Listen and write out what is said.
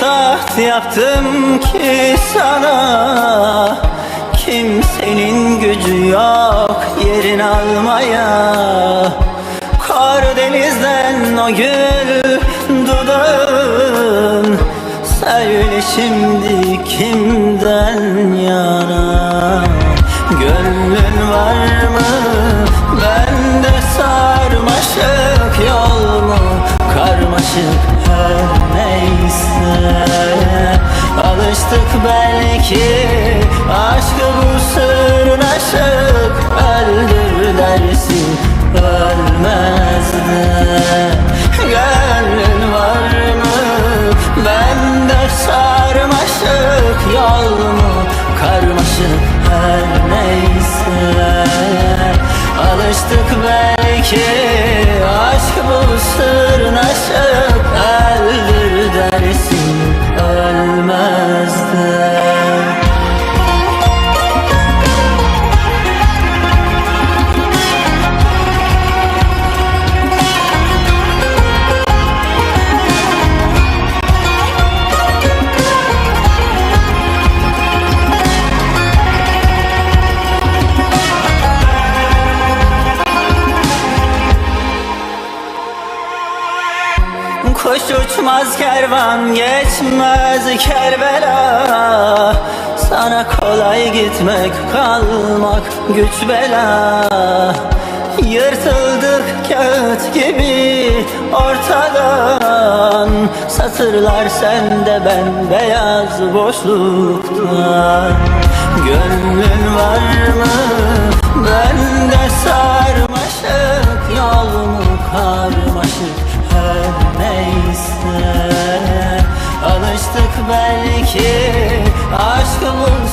taht yaptım ki sana. Kimsenin gücü yok yerin almaya. Karadeniz'den o gül dudağın. Söyle şimdi kimden yana? Gönlün var mı? Bende sarmaşık yol mu? Karmaşık her neyse. Alıştık belki aşkı bu sırnaşık Öldür dersin ölmez de Gönlün var mı? Bende sarmaşık. Yol mu? Karmaşık her neyse. Alıştık belki Kuş uçmaz kervan geçmez Kerbela. Sana kolay gitmek kalmak güç bela. Yırtıldık kağıt gibi ortadan. Satırlar sende ben beyaz boşlukta Gönlün var mı? Bende sarmaşık Yol mu karmaşık? Her neyse Alıştık belki aşkımız